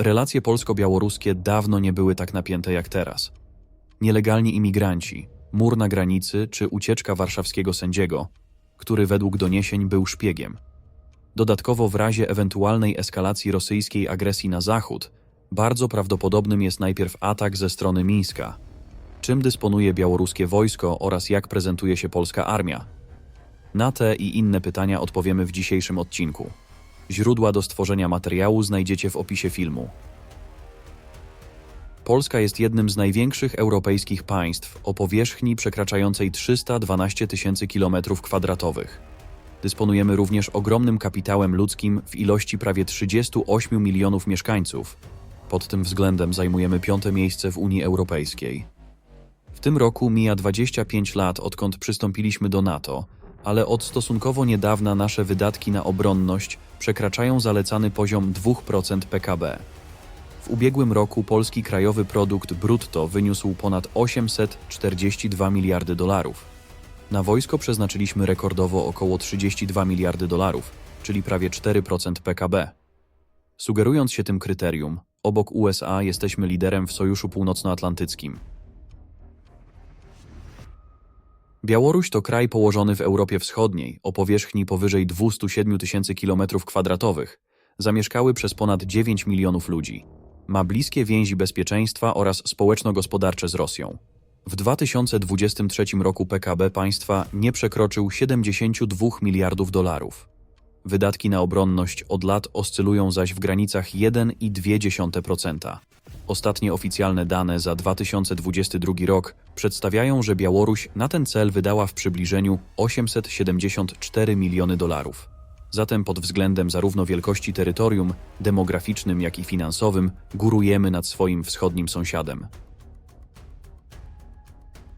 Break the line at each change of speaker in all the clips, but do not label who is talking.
Relacje polsko-białoruskie dawno nie były tak napięte jak teraz. Nielegalni imigranci, mur na granicy czy ucieczka warszawskiego sędziego, który według doniesień był szpiegiem. Dodatkowo w razie ewentualnej eskalacji rosyjskiej agresji na zachód, bardzo prawdopodobnym jest najpierw atak ze strony Mińska. Czym dysponuje białoruskie wojsko oraz jak prezentuje się polska armia? Na te i inne pytania odpowiemy w dzisiejszym odcinku. Źródła do stworzenia materiału znajdziecie w opisie filmu. Polska jest jednym z największych europejskich państw o powierzchni przekraczającej 312 tysięcy kilometrów kwadratowych. Dysponujemy również ogromnym kapitałem ludzkim w ilości prawie 38 milionów mieszkańców. Pod tym względem zajmujemy piąte miejsce w Unii Europejskiej. W tym roku mija 25 lat, odkąd przystąpiliśmy do NATO, ale od stosunkowo niedawna nasze wydatki na obronność przekraczają zalecany poziom 2% PKB. W ubiegłym roku polski krajowy produkt brutto wyniósł ponad 842 miliardy dolarów. Na wojsko przeznaczyliśmy rekordowo około 32 miliardy dolarów, czyli prawie 4% PKB. Sugerując się tym kryterium, obok USA jesteśmy liderem w Sojuszu Północnoatlantyckim. Białoruś to kraj położony w Europie Wschodniej o powierzchni powyżej 207 tysięcy km kwadratowych, zamieszkały przez ponad 9 milionów ludzi. Ma bliskie więzi bezpieczeństwa oraz społeczno-gospodarcze z Rosją. W 2023 roku PKB państwa nie przekroczył 72 miliardów dolarów. Wydatki na obronność od lat oscylują zaś w granicach 1,2%. Ostatnie oficjalne dane za 2022 rok przedstawiają, że Białoruś na ten cel wydała w przybliżeniu 874 miliony dolarów. Zatem pod względem zarówno wielkości terytorium, demograficznym, jak i finansowym górujemy nad swoim wschodnim sąsiadem.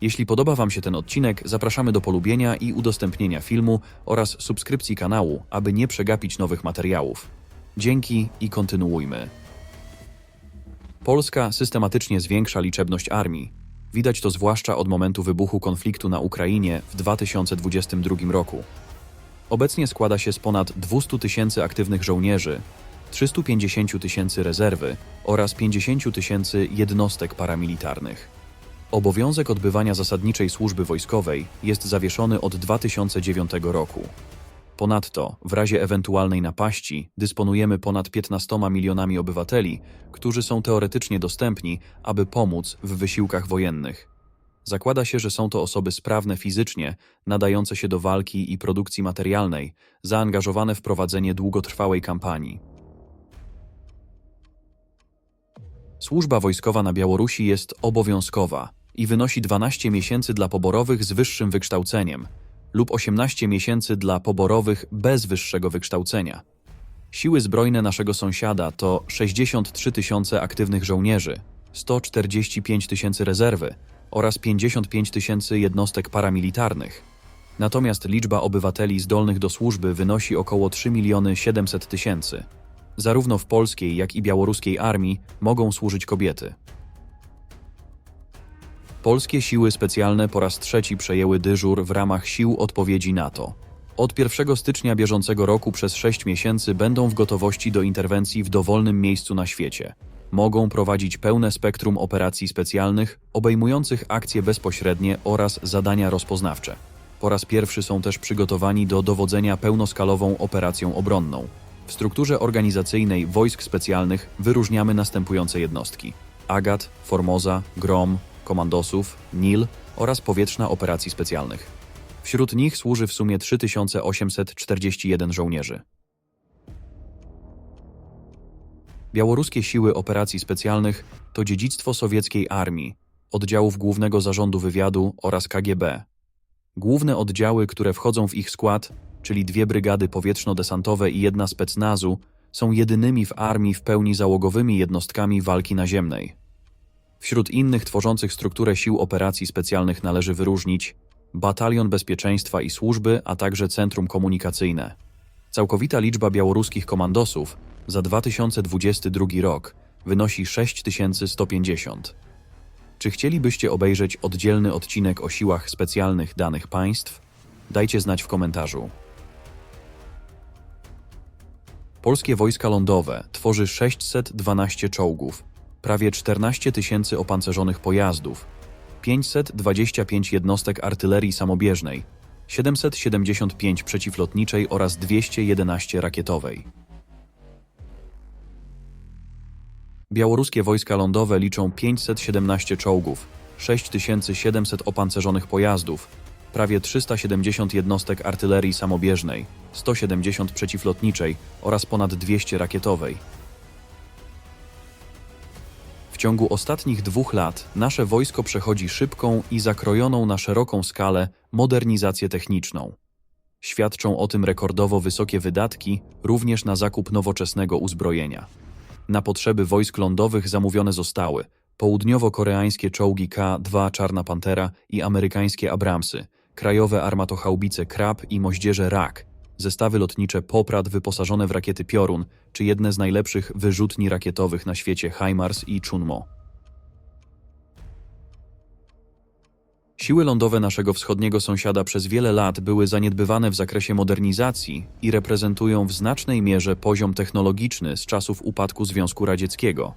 Jeśli podoba Wam się ten odcinek, zapraszamy do polubienia i udostępnienia filmu oraz subskrypcji kanału, aby nie przegapić nowych materiałów. Dzięki i kontynuujmy. Polska systematycznie zwiększa liczebność armii. Widać to zwłaszcza od momentu wybuchu konfliktu na Ukrainie w 2022 roku. Obecnie składa się z ponad 200 tysięcy aktywnych żołnierzy, 350 tysięcy rezerwy oraz 50 tysięcy jednostek paramilitarnych. Obowiązek odbywania zasadniczej służby wojskowej jest zawieszony od 2009 roku. Ponadto, w razie ewentualnej napaści, dysponujemy ponad 15 milionami obywateli, którzy są teoretycznie dostępni, aby pomóc w wysiłkach wojennych. Zakłada się, że są to osoby sprawne fizycznie, nadające się do walki i produkcji materialnej, zaangażowane w prowadzenie długotrwałej kampanii. Służba wojskowa na Białorusi jest obowiązkowa i wynosi 12 miesięcy dla poborowych z wyższym wykształceniem lub 18 miesięcy dla poborowych bez wyższego wykształcenia. Siły zbrojne naszego sąsiada to 63 tysiące aktywnych żołnierzy, 145 tysięcy rezerwy oraz 55 tysięcy jednostek paramilitarnych. Natomiast liczba obywateli zdolnych do służby wynosi około 3 miliony 700 tysięcy. Zarówno w polskiej, jak i białoruskiej armii mogą służyć kobiety. Polskie siły specjalne po raz trzeci przejęły dyżur w ramach sił odpowiedzi NATO. Od 1 stycznia bieżącego roku przez 6 miesięcy będą w gotowości do interwencji w dowolnym miejscu na świecie. Mogą prowadzić pełne spektrum operacji specjalnych, obejmujących akcje bezpośrednie oraz zadania rozpoznawcze. Po raz pierwszy są też przygotowani do dowodzenia pełnoskalową operacją obronną. W strukturze organizacyjnej wojsk specjalnych wyróżniamy następujące jednostki: Agat, Formoza, Grom, komandosów, NIL oraz powietrzna operacji specjalnych. Wśród nich służy w sumie 3841 żołnierzy. Białoruskie siły operacji specjalnych to dziedzictwo sowieckiej armii, oddziałów Głównego Zarządu Wywiadu oraz KGB. Główne oddziały, które wchodzą w ich skład, czyli dwie brygady powietrzno-desantowe i jedna specnazu, są jedynymi w armii w pełni załogowymi jednostkami walki naziemnej. Wśród innych tworzących strukturę sił operacji specjalnych należy wyróżnić Batalion Bezpieczeństwa i Służby, a także Centrum Komunikacyjne. Całkowita liczba białoruskich komandosów za 2022 rok wynosi 6150. Czy chcielibyście obejrzeć oddzielny odcinek o siłach specjalnych danych państw? Dajcie znać w komentarzu. Polskie wojska lądowe tworzy 612 czołgów, prawie 14 tysięcy opancerzonych pojazdów, 525 jednostek artylerii samobieżnej, 775 przeciwlotniczej oraz 211 rakietowej. Białoruskie wojska lądowe liczą 517 czołgów, 6700 opancerzonych pojazdów, prawie 370 jednostek artylerii samobieżnej, 170 przeciwlotniczej oraz ponad 200 rakietowej. Ciągu ostatnich dwóch lat nasze wojsko przechodzi szybką i zakrojoną na szeroką skalę modernizację techniczną. Świadczą o tym rekordowo wysokie wydatki również na zakup nowoczesnego uzbrojenia. Na potrzeby wojsk lądowych zamówione zostały południowo-koreańskie czołgi K-2 Czarna Pantera i amerykańskie Abramsy, krajowe armatochaubice Krab i moździerze Rak, zestawy lotnicze Poprad wyposażone w rakiety Piorun, czy jedne z najlepszych wyrzutni rakietowych na świecie HIMARS i Chunmo. Siły lądowe naszego wschodniego sąsiada przez wiele lat były zaniedbywane w zakresie modernizacji i reprezentują w znacznej mierze poziom technologiczny z czasów upadku Związku Radzieckiego.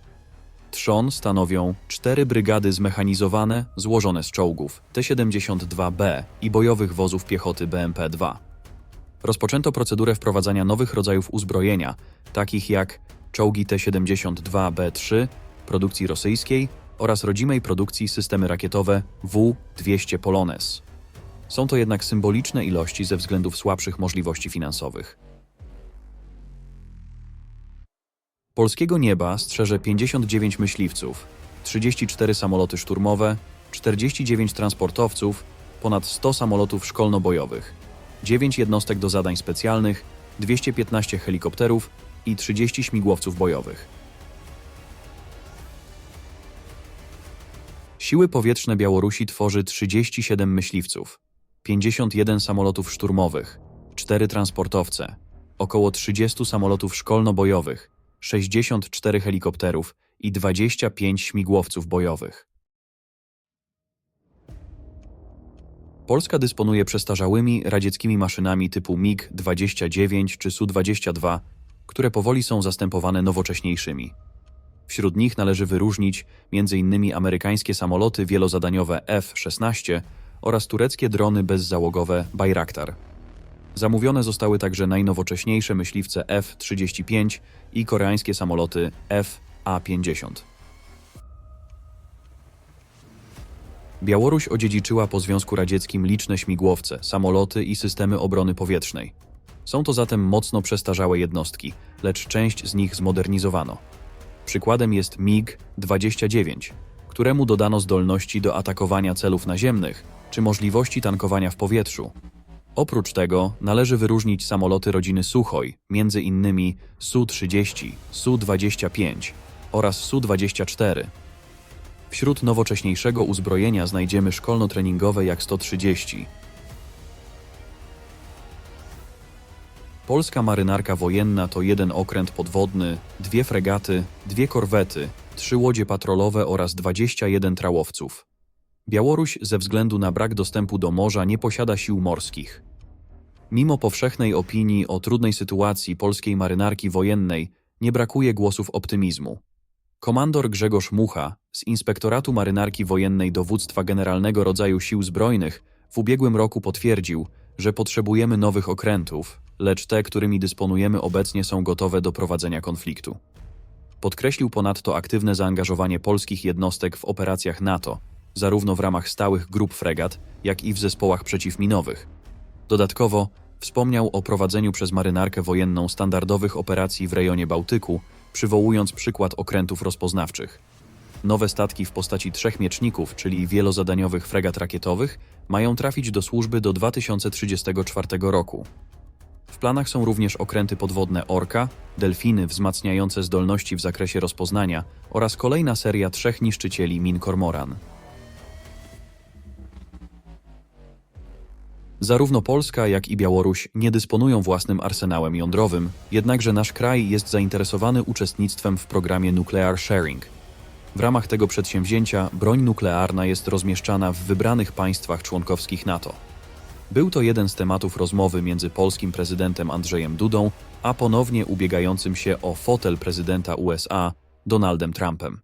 Trzon stanowią cztery brygady zmechanizowane, złożone z czołgów T-72B i bojowych wozów piechoty BMP-2. Rozpoczęto procedurę wprowadzania nowych rodzajów uzbrojenia, takich jak czołgi T-72B3 produkcji rosyjskiej oraz rodzimej produkcji systemy rakietowe W-200 Polones. Są to jednak symboliczne ilości ze względów słabszych możliwości finansowych. Polskiego nieba strzeże 59 myśliwców, 34 samoloty szturmowe, 49 transportowców, ponad 100 samolotów szkolno-bojowych, 9 jednostek do zadań specjalnych, 215 helikopterów i 30 śmigłowców bojowych. Siły powietrzne Białorusi tworzy 37 myśliwców, 51 samolotów szturmowych, 4 transportowce, około 30 samolotów szkolno-bojowych, 64 helikopterów i 25 śmigłowców bojowych. Polska dysponuje przestarzałymi radzieckimi maszynami typu MiG-29 czy Su-22, które powoli są zastępowane nowocześniejszymi. Wśród nich należy wyróżnić m.in. amerykańskie samoloty wielozadaniowe F-16 oraz tureckie drony bezzałogowe Bayraktar. Zamówione zostały także najnowocześniejsze myśliwce F-35 i koreańskie samoloty F-A-50. Białoruś odziedziczyła po Związku Radzieckim liczne śmigłowce, samoloty i systemy obrony powietrznej. Są to zatem mocno przestarzałe jednostki, lecz część z nich zmodernizowano. Przykładem jest MiG-29, któremu dodano zdolności do atakowania celów naziemnych czy możliwości tankowania w powietrzu. Oprócz tego należy wyróżnić samoloty rodziny Suchoj, między innymi Su-30, Su-25 oraz Su-24. Wśród nowocześniejszego uzbrojenia znajdziemy szkolno-treningowe jak 130. Polska marynarka wojenna to jeden okręt podwodny, dwie fregaty, dwie korwety, trzy łodzie patrolowe oraz 21 trałowców. Białoruś ze względu na brak dostępu do morza nie posiada sił morskich. Mimo powszechnej opinii o trudnej sytuacji polskiej marynarki wojennej, nie brakuje głosów optymizmu. Komandor Grzegorz Mucha z Inspektoratu Marynarki Wojennej Dowództwa Generalnego Rodzaju Sił Zbrojnych w ubiegłym roku potwierdził, że potrzebujemy nowych okrętów, lecz te, którymi dysponujemy obecnie są gotowe do prowadzenia konfliktu. Podkreślił ponadto aktywne zaangażowanie polskich jednostek w operacjach NATO, zarówno w ramach stałych grup fregat, jak i w zespołach przeciwminowych. Dodatkowo wspomniał o prowadzeniu przez marynarkę wojenną standardowych operacji w rejonie Bałtyku, przywołując przykład okrętów rozpoznawczych. Nowe statki w postaci trzech mieczników, czyli wielozadaniowych fregat rakietowych, mają trafić do służby do 2034 roku. W planach są również okręty podwodne Orka, delfiny wzmacniające zdolności w zakresie rozpoznania oraz kolejna seria trzech niszczycieli min Cormoran. Zarówno Polska, jak i Białoruś nie dysponują własnym arsenałem jądrowym, jednakże nasz kraj jest zainteresowany uczestnictwem w programie Nuclear Sharing. W ramach tego przedsięwzięcia broń nuklearna jest rozmieszczana w wybranych państwach członkowskich NATO. Był to jeden z tematów rozmowy między polskim prezydentem Andrzejem Dudą, a ponownie ubiegającym się o fotel prezydenta USA Donaldem Trumpem.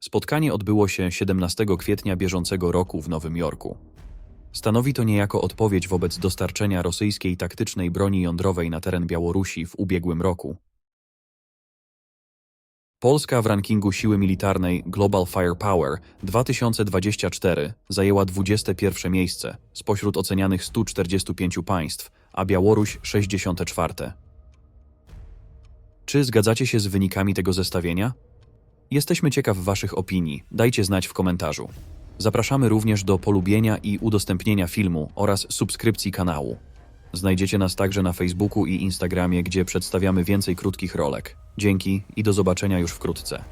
Spotkanie odbyło się 17 kwietnia bieżącego roku w Nowym Jorku. Stanowi to niejako odpowiedź wobec dostarczenia rosyjskiej taktycznej broni jądrowej na teren Białorusi w ubiegłym roku. Polska w rankingu siły militarnej Global Firepower 2024 zajęła 21 miejsce spośród ocenianych 145 państw, a Białoruś 64. Czy zgadzacie się z wynikami tego zestawienia? Jesteśmy ciekaw Waszych opinii, dajcie znać w komentarzu. Zapraszamy również do polubienia i udostępnienia filmu oraz subskrypcji kanału. Znajdziecie nas także na Facebooku i Instagramie, gdzie przedstawiamy więcej krótkich rolek. Dzięki i do zobaczenia już wkrótce.